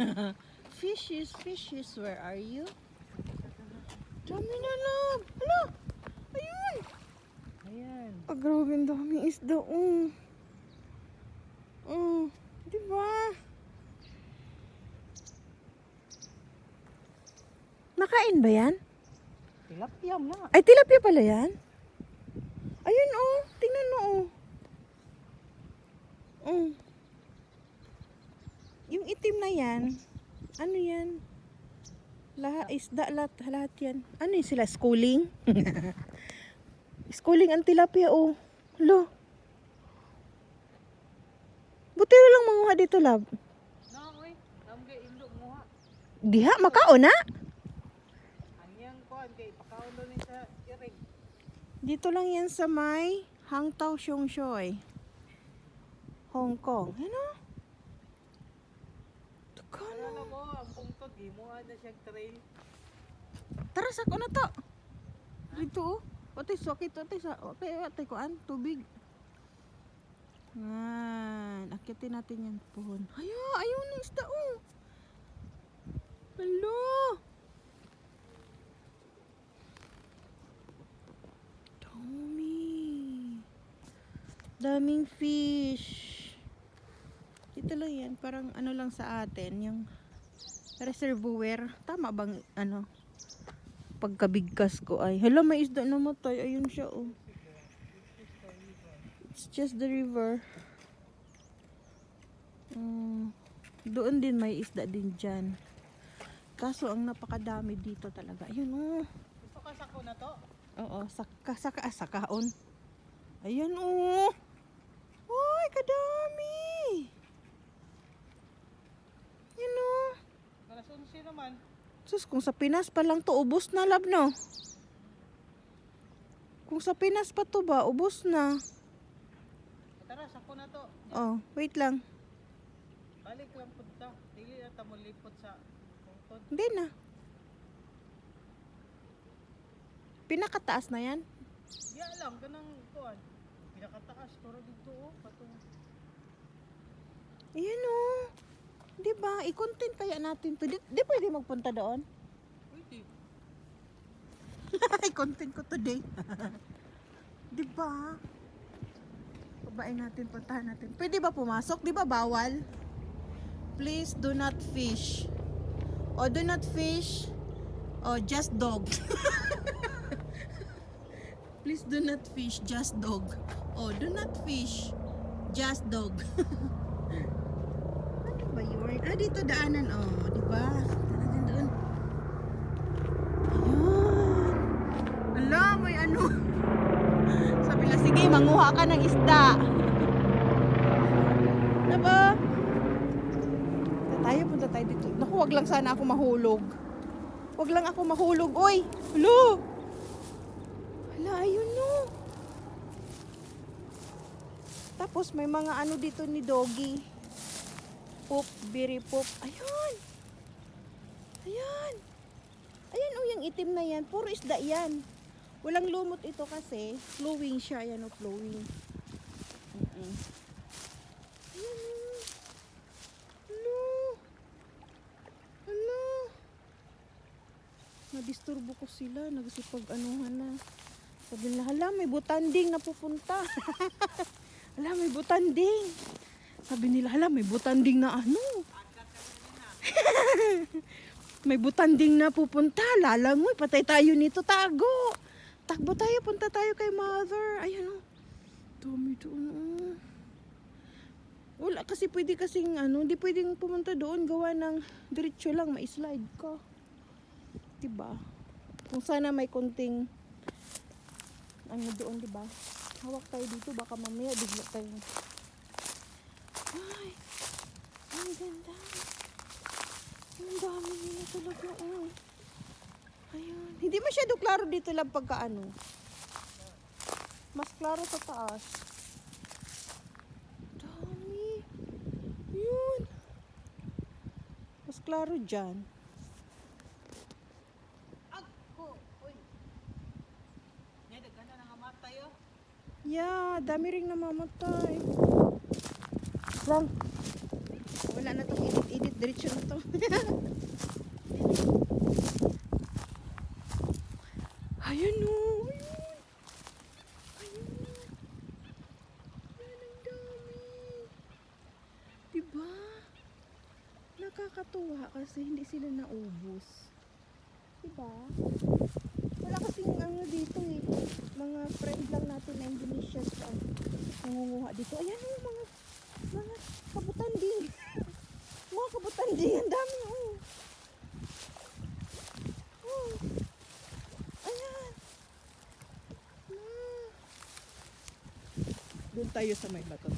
fishes, fishes, where are you? Dami na love. Ano? Ayun. Ayan. Ah, grabe ang daming isda. Oh. Oh, di ba? Nakain ba yan? Tilapia na. Ay, tilapia pala yan? Ayun oh, tingnan mo oh. Mm. Yung itim na yan, ano yan? Lahat, isda, lahat, lahat yan. Ano yun sila, schooling? schooling ang tilapia oh. Lo. Buti walang manguha dito, lab. Na, oy. Namge indo mo ha. Diha, makao na. Anyang kuan kay pakaulo ni sa irig. Dito lang yan sa may Hangtao Xiongxoy. Hong Kong. Ano? Ano mo ang pungtod gimuha na siyang trail. Tara, sako na to. Dito oh. Ote, sakit. Ote, sa, ote, ote, kuan, tubig. Yan. Akitin natin yan pohon. Haya, ayaw na isda oh. Hello. Dami. Daming fish. Lang yan. Parang ano lang sa atin. Yung reservoir. Tama bang ano? Pagkabigkas ko ay. Hala, may isda namatay. Ayun siya oh. It's just the river. Mm, doon din may isda din dyan. Kaso ang napakadami dito talaga. Ayun oh. Gusto ka sako na to? Oo, saka, saka, ah, sakaon. Ayan, oh. Uy, kadami. Yan, oh. Alas 11 naman. Sus, kung sa Pinas pa lang to, ubos na, lab, no? Kung sa Pinas pa to ba, ubos na. Tara, sako na to. Oh, wait lang. Balik lang punta. Dili na ta mo lipot sa pungtod. Hindi na. Pinakataas na yan. Ya lang kanang kuan. Pinakataas turo dito oh. Patong Ayan, oh. Di ba? I-content kaya natin to. Di, di pwede magpunta doon? Pwede. I-content ko today. di ba? Babae natin, puntahan natin. Pwede ba pumasok? Di ba bawal? Please do not fish. O do not fish. O just dog. Please do not fish, just dog. O do not fish, just dog. Ah, dito daanan. O, di ba? Daanan doon. Ayan. Ala, may ano. Sabi lang, sige, manguha ka ng isda. Ba? Punta tayo, punta tayo dito. Naku, wag lang sana ako mahulog. Wag lang ako mahulog. Uy! Hello! Hala, ayun no. Tapos may mga ano dito ni Doggy. Poop, biri poop. Ayun! Ayan! Ayan o, yung itim na yan. Puro isda yan. Walang lumot ito kasi flowing siya. Ayan o, flowing. Mm-mm. Ayan o. Hello. Hello. Nadisturbo ko sila. Nagsipag-anuhan na. Sabi nila, hala, may butanding na pupunta. hala, may butanding. Sabi nila, hala, may butanding na ano. may butanding na pupunta. Lalangoy, patay tayo nito, tago. Takbo tayo, punta tayo kay mother. Ayan o. Dami doon. oh. Wala kasi pwede kasing ano, hindi pwedeng pumunta doon gawa ng diretso lang, ma-slide ka. 'Di ba? Kung sana may konting ano doon, 'di ba? Hawak tayo dito baka mamaya bigla tayo. Ay. ang ganda. Ang dami nila talaga, oh. Ayan. Hindi masyado klaro dito lang pagka ano. Mas klaro sa taas. Dami. Yun. Mas klaro dyan. Ako! Uy! Yan, ganda na oh. Yeah, dami ring namamatay. Lang. Wala na tong edit-edit. Diretso na to. Ayun o. Ayun. Ayun. Yan ang dami. Diba? Nakakatuwa kasi hindi sila naubos. Diba? Wala kasing ano dito eh. Mga friend lang natin na Indonesians ang nangunguha dito. Ayan oh, mga mga kabutanding. mga kabutanding. Ang dami oh. Oh. Ayan. Ah. Doon tayo sa may bato.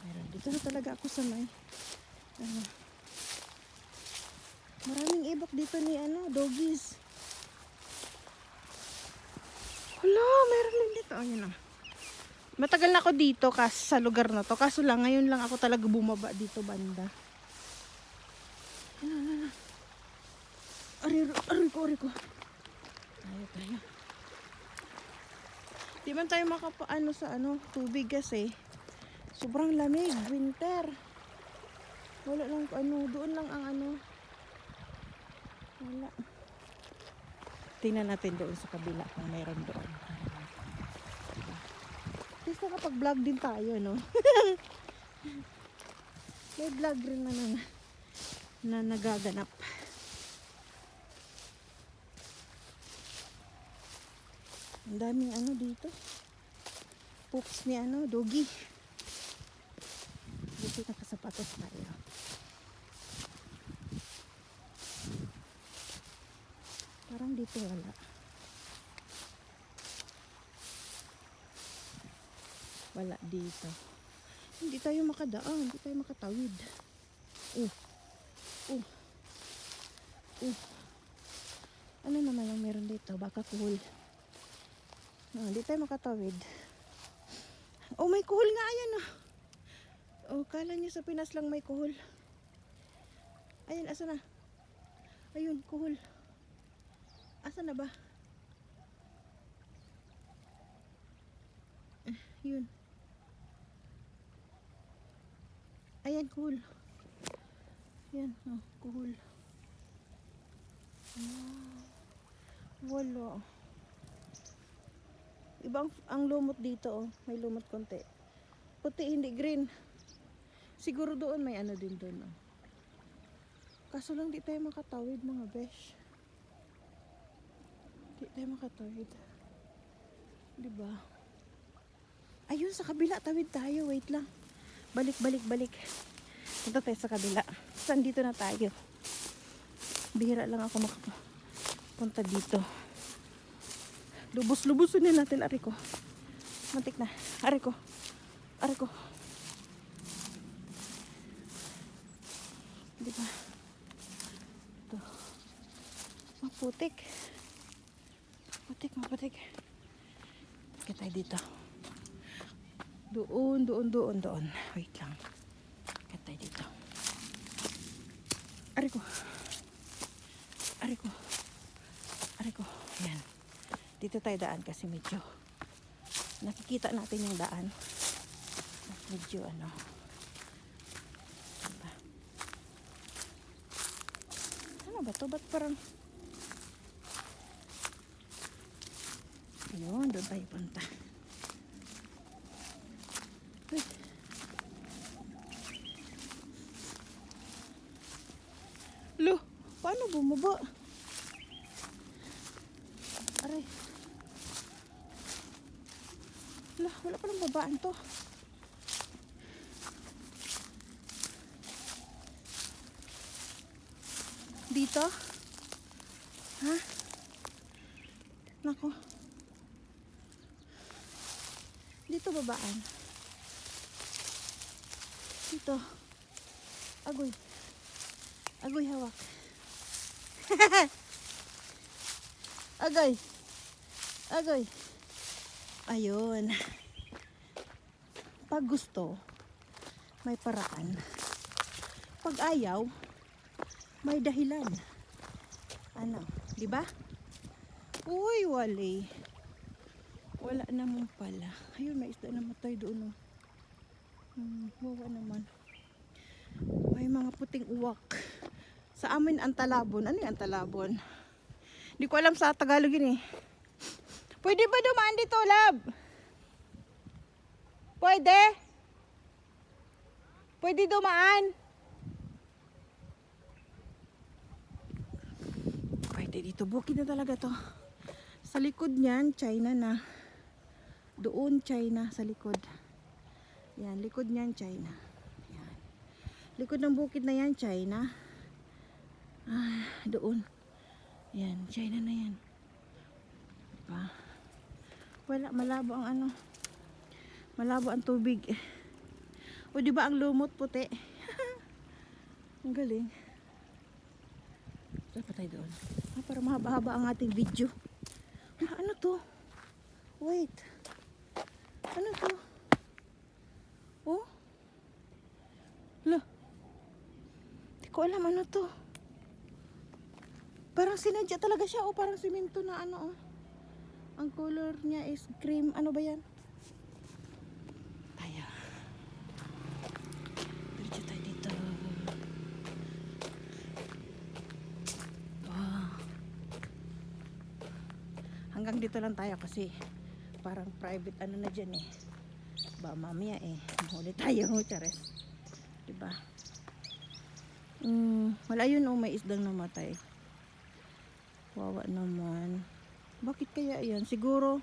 Meron. Dito na talaga ako sa may ano. Maraming ibak dito ni ano, doggies. Hala, meron din dito. Ayun na. Matagal na ako dito kas sa lugar na to. Kaso lang, ngayon lang ako talaga bumaba dito banda. Ano, ano, ano. Ari, ari ko, ari ko. Tayo, tayo. Di man tayo makapaano sa ano, tubig kasi. Sobrang lamig, winter. Wala lang ano, doon lang ang ano, wala. Tingnan natin doon sa kabila kung meron doon. Least nakapag-vlog din tayo, no? May vlog rin na, na, na nagaganap. Ang daming ano dito. Poops ni ano, doggy. Dito nakasapatos tayo. Parang dito wala. Wala dito. Hindi tayo makadaan. Hindi tayo makatawid. Oh. Oh. Oh. Ano naman ang meron dito? Baka kuhol. Ah, hindi tayo makatawid. Oh, may kuhol nga. Ayan oh. Oh, kala niyo sa Pinas lang may kuhol. Ayan, asa na? Ayun, kuhol. Asa na ba? Eh, yun. Ayan, cool. Yan, oh, cool. Ah, wala. Ibang ang lumot dito, oh. May lumot konti. Puti, hindi green. Siguro doon may ano din doon, oh. Kaso lang di tayo makatawid, mga besh. Di tayo makatawid. Di ba? Ayun, sa kabila, tawid tayo. Wait lang. Balik, balik, balik. Punta tayo sa kabila. Saan dito na tayo? Bihira lang ako makapunta dito. Lubos-lubusin na natin, ari ko. Matik na. Ari ko. Ari ko. Di ba? Ito. Maputik. Maputik, maputik. Kaya tayo dito. Doon, doon, doon, doon. Wait lang. Kaya tayo dito. Ari ko. Ari ko. Ari ko. Yan. Dito tayo daan kasi medyo nakikita natin yung daan. Medyo ano. Diba? Ano ba to? Ba't parang Ayun, doon tayo punta. Wait. Lo, paano bumaba? Aray. Lo, wala pa ng babaan to. Dito? Ha? Nako. Dito babaan. Dito. Agoy. Agoy hawak. Agoy. Agoy. Ayun. Pag gusto, may paraan. Pag ayaw, may dahilan. Ano, di ba? Uy, wali. Wala naman pala. Ayun, may isda na matay doon. Oh. Hmm, wawa naman. May mga puting uwak. Sa amin, antalabon. Ano yung antalabon? Hindi ko alam sa Tagalog yun eh. Pwede ba dumaan dito, lab? Pwede? Pwede dumaan? Pwede dito. Bukid na talaga to. Sa likod niyan, China na. Doon, China. Sa likod. Yan, likod niyan, China. Yan. Likod ng bukid na yan, China. Ah, doon. Yan, China na yan. Diba? Wala, malabo ang ano. Malabo ang tubig. O di ba ang lumot puti? ang galing. Dapat tayo doon. Ah, para mahaba-haba ang ating video. Ah, ano to? Wait. Ano to? Oh? Lo. Hindi ko alam ano to. Parang sinadya talaga siya. O parang simento na ano oh. Ang color niya is cream. Ano ba yan? Tayo. Diretso tayo dito. Wow. Hanggang dito lang tayo kasi parang private ano na dyan eh. Ba mamaya eh. Mahuli tayo. Chares. Diba? Mm, wala yun oh, may isdang namatay. Wawa naman. Bakit kaya yan? Siguro,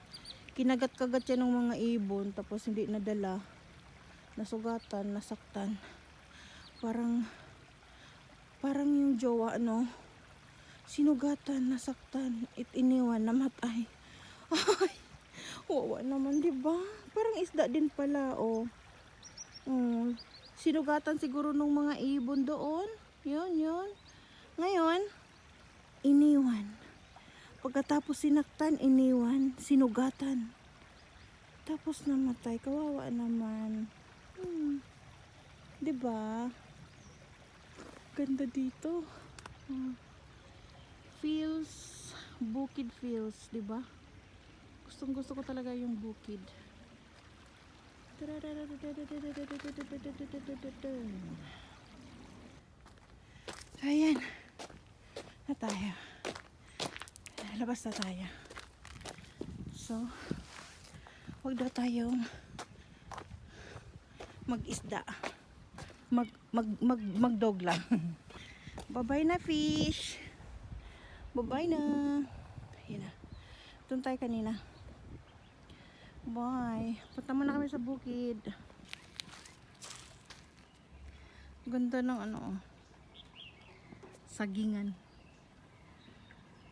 kinagat-kagat yan ng mga ibon, tapos hindi nadala. Nasugatan, nasaktan. Parang, parang yung jowa, no? Sinugatan, nasaktan, it iniwan, namatay. Ay, wawa naman, di ba? Parang isda din pala, oh. Mm, sinugatan siguro ng mga ibon doon. Yun, yun. Ngayon, iniwan. Pagkatapos sinaktan, iniwan, sinugatan. Tapos namatay, kawawa naman. Hmm. ba? Ganda dito. Hmm. Feels bukid feels, ba? Gustong gusto ko talaga yung bukid. Ayan. Na tayo labas na tayo. So, wag daw tayong mag-isda. Mag, mag, mag, mag-dog lang. Bye-bye na fish. Bye-bye na. Ayan na. Doon tayo kanina. Bye. Punta muna kami sa bukid. Ganda ng ano. oh. Sagingan.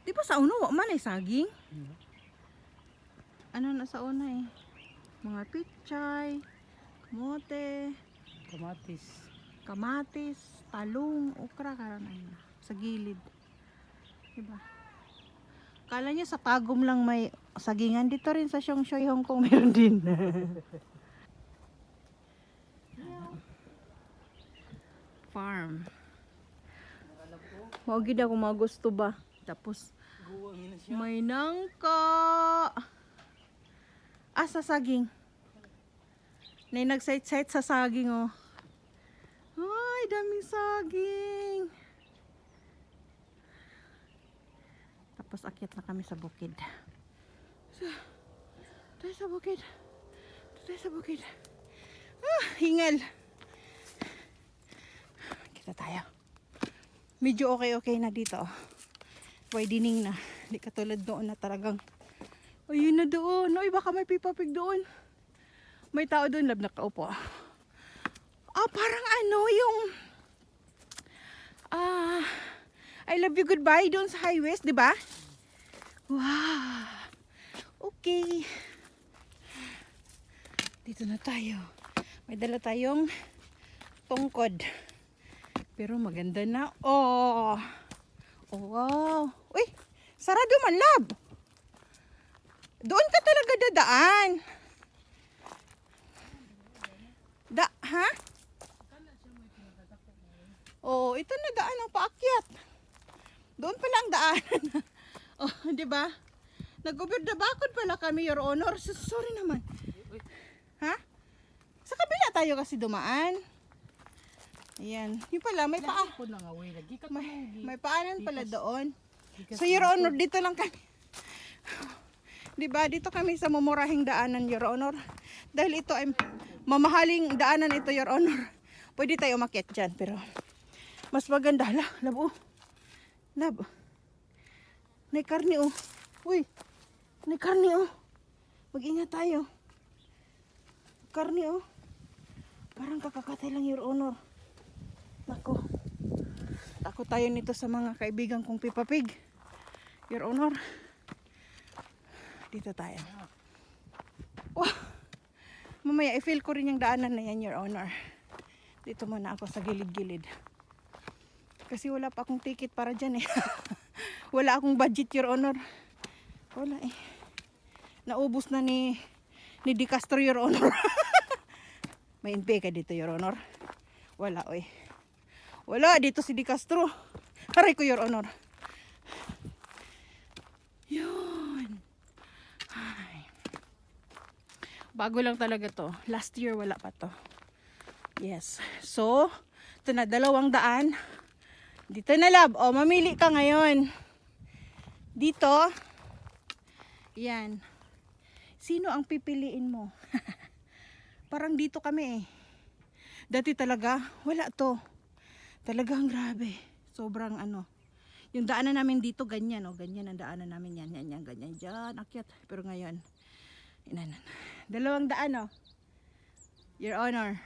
Di ba sa una, wa man ay saging? Ano na sa una eh? Mga pichay, kamote, Kamatis. kamatis, talong, okra, karan na sa gilid. Diba? Kala niya sa tagom lang may sagingan. Dito rin sa Siongsoy, Hong Kong meron din. Farm. Mao gid ako magusto ba. Tapos. May nangka. Ah, sa saging. May nagsait-sait sa saging, oh. Ay, daming saging. Tapos akyat na kami sa bukid. Sa, tayo sa bukid. Tayo sa bukid. Ah, hingal. Kita tayo. Medyo okay-okay na dito. oh widening na. Hindi katulad doon na talagang ayun na doon. Ay, baka may pipapig doon. May tao doon, lab nakaupo. Ah, parang ano yung ah I love you goodbye doon sa highways, di ba? Wow. Okay. Dito na tayo. May dala tayong tungkod. Pero maganda na. Oh. Oh, wow. Uy, sarado man, lab. Doon ka talaga dadaan. Da, ha? Oh, ito na daan ang paakyat. Doon pala ang daan. oh, di ba? Nag-overdabakod pala kami, Your Honor. So- Sorry naman. Ha? Sa kabila tayo kasi dumaan. Ayan. Yung pala, may paa. May, may paanan pala doon. So, Your Honor, dito lang kami. Di ba? Dito kami sa mumurahing daanan, Your Honor. Dahil ito ay mamahaling daanan ito, Your Honor. Pwede tayo umakyat dyan, pero mas maganda. La, lab, oh. Lab. May karni, oh. Uy, may karni, oh. Mag-ingat tayo. Karni, oh. Parang kakakatay lang, Your Honor. Nako. Takot tayo nito sa mga kaibigan kong pipapig. Your Honor. Dito tayo. Wow. Mamaya, i-feel ko rin yung daanan na yan, Your Honor. Dito muna ako sa gilid-gilid. Kasi wala pa akong ticket para dyan eh. wala akong budget, Your Honor. Wala eh. Naubos na ni ni Di Castro, Your Honor. May NP ka dito, Your Honor. Wala, oy. Wala, dito si Di Castro. Haray ko, Your Honor. Yun. Ay. Bago lang talaga to. Last year wala pa to. Yes. So, ito na dalawang daan. Dito na lab. O, mamili ka ngayon. Dito. Yan. Sino ang pipiliin mo? Parang dito kami eh. Dati talaga, wala to. Talagang grabe. Sobrang ano. Yung daanan namin dito, ganyan, oh, ganyan ang daanan namin, yan, yan, yan, ganyan, dyan, akyat. Pero ngayon, inanan. Dalawang daan, oh. Your Honor.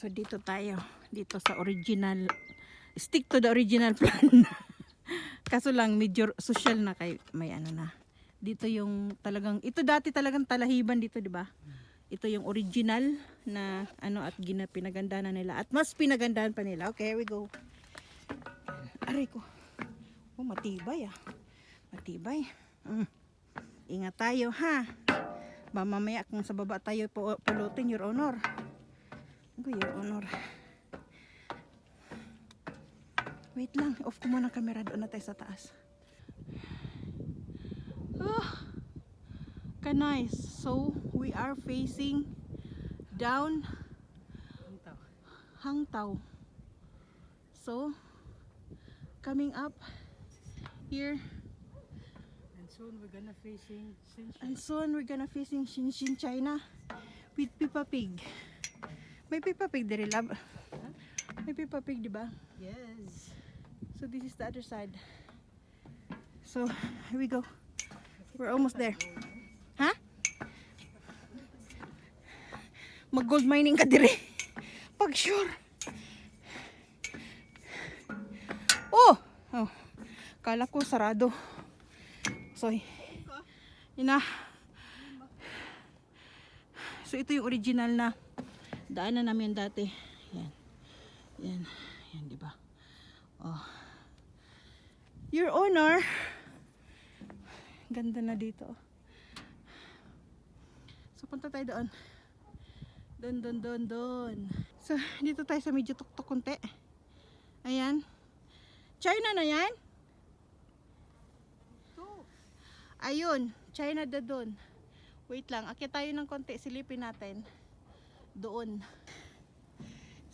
So, dito tayo. Dito sa original. Stick to the original plan. Kaso lang, medyo social na kay may ano na. Dito yung talagang, ito dati talagang talahiban dito, di ba? Ito yung original na ano at gina pinagandahan na nila. At mas pinagandahan pa nila. Okay, here we go. Aray ko. Oh, matibay ah. Matibay. Mm. Ingat tayo ha. Ba, Mamaya kung sa baba tayo pu- pulutin, Your Honor. Go, Your Honor. Wait lang. Off ko muna camera. Doon na tayo sa taas. Ah, ka nice. So, we are facing down Hangtao. So, coming up here soon we're gonna facing Shinshin. and soon we're gonna facing Shinshin, China with Peppa Pig. May Peppa Pig diri lab. May Peppa Pig, di ba? Yes. So this is the other side. So, here we go. We're almost there. Ha? Mag-gold mining ka dire. Pag sure. Oh! Oh. Kala ko sarado. So, ina. So, ito yung original na daanan namin dati. Yan. Yan. Yan, di ba? Oh. Your Honor. Ganda na dito. So, punta tayo doon. Doon, doon, doon, doon. So, dito tayo sa medyo tuktok konti. Ayan. China na yan? Ayun. China da doon. Wait lang. Akit tayo ng konti. Silipin natin. Doon.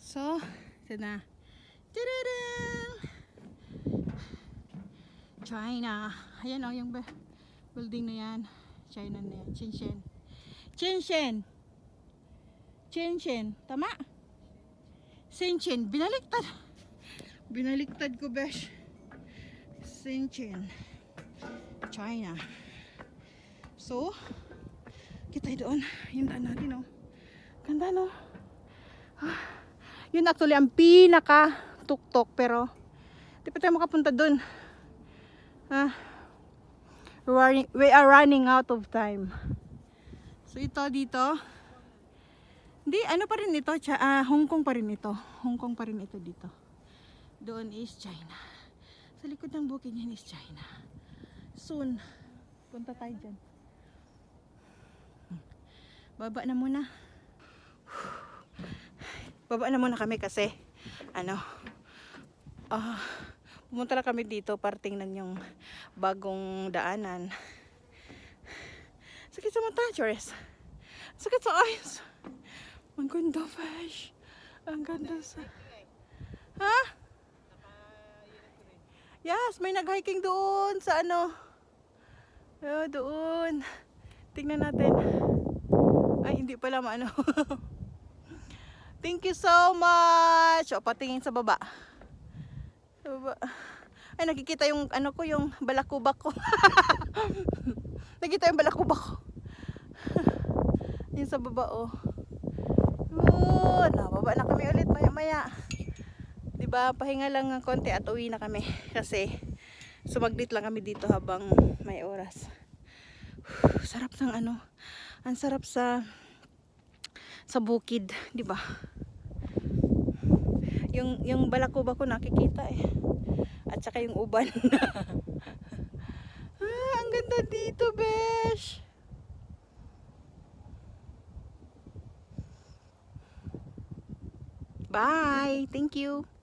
So, ito na. Tadadang! China. Ayan o, yung ba- building na yan. China na yan. Shenzhen. Shenzhen. Shenzhen. Tama? Shenzhen. Binaliktad. Binaliktad ko, besh. Shenzhen. China. So, kita doon. Yung daan natin, oh. Ganda, no? Ah, yun actually ang pinaka tuktok pero di pa tayo makapunta doon. Ah, we are running out of time. So ito dito, Hindi, ano pa rin ito? Cha, ah, Hong Kong pa rin ito. Hong Kong pa rin ito dito. Doon is China. Sa likod ng bukid niyan is China. Soon, punta tayo dyan. Baba na muna. Baba na muna kami kasi, ano, ah, pumunta na kami dito para tingnan yung bagong daanan. Sakit sa mata, Chores. Sakit sa eyes. Ang ganda, Fish. Ang ganda sa... Ha? Yes, may nag-hiking doon sa ano. Oh, doon. Tingnan natin. Ay, hindi pala maano. Thank you so much. O, patingin sa baba. Sa baba. Ay, nakikita yung ano ko, yung balakubak ko. nakikita yung balakubak ko. Yung sa baba, oh. Yun, nababa na kami ulit maya maya. 'Di ba? Pahinga lang ng konti at uwi na kami kasi sumaglit lang kami dito habang may oras. Sarap ng ano. Ang sarap sa sa bukid, 'di ba? Yung yung balakuba ko nakikita eh. At saka yung uban. ah, ang ganda dito, besh. Bye. Thank you.